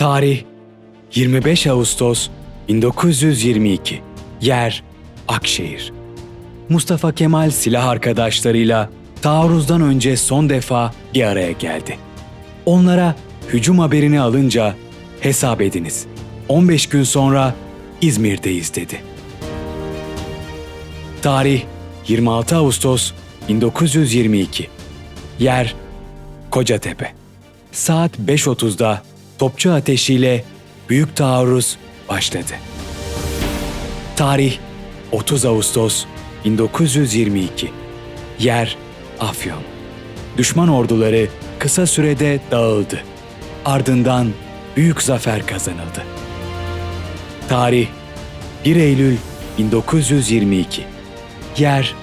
Tarih 25 Ağustos 1922 Yer Akşehir. Mustafa Kemal silah arkadaşlarıyla taarruzdan önce son defa bir araya geldi. Onlara hücum haberini alınca hesap ediniz. 15 gün sonra İzmir'deyiz dedi. Tarih 26 Ağustos 1922 Yer Kocatepe. Saat 5.30'da topçu ateşiyle büyük taarruz başladı. Tarih 30 Ağustos 1922 Yer Afyon Düşman orduları kısa sürede dağıldı. Ardından büyük zafer kazanıldı. Tarih 1 Eylül 1922 Yer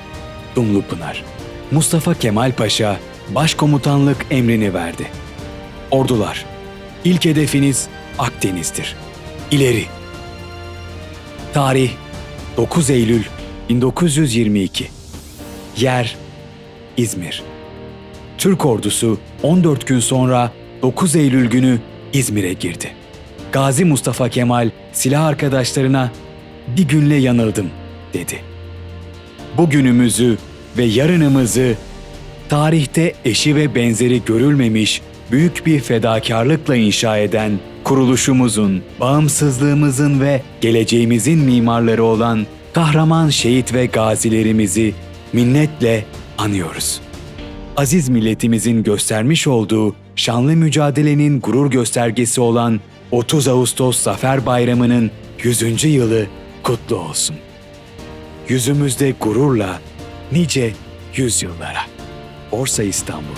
Dumlupınar Mustafa Kemal Paşa başkomutanlık emrini verdi. Ordular, ilk hedefiniz Akdeniz'dir. İleri! Tarih 9 Eylül 1922 Yer İzmir Türk ordusu 14 gün sonra 9 Eylül günü İzmir'e girdi. Gazi Mustafa Kemal silah arkadaşlarına bir günle yanıldım dedi. Bugünümüzü ve yarınımızı tarihte eşi ve benzeri görülmemiş büyük bir fedakarlıkla inşa eden kuruluşumuzun, bağımsızlığımızın ve geleceğimizin mimarları olan kahraman şehit ve gazilerimizi minnetle anıyoruz. Aziz milletimizin göstermiş olduğu şanlı mücadelenin gurur göstergesi olan 30 Ağustos Zafer Bayramı'nın 100. yılı kutlu olsun. Yüzümüzde gururla nice yüzyıllara. Borsa İstanbul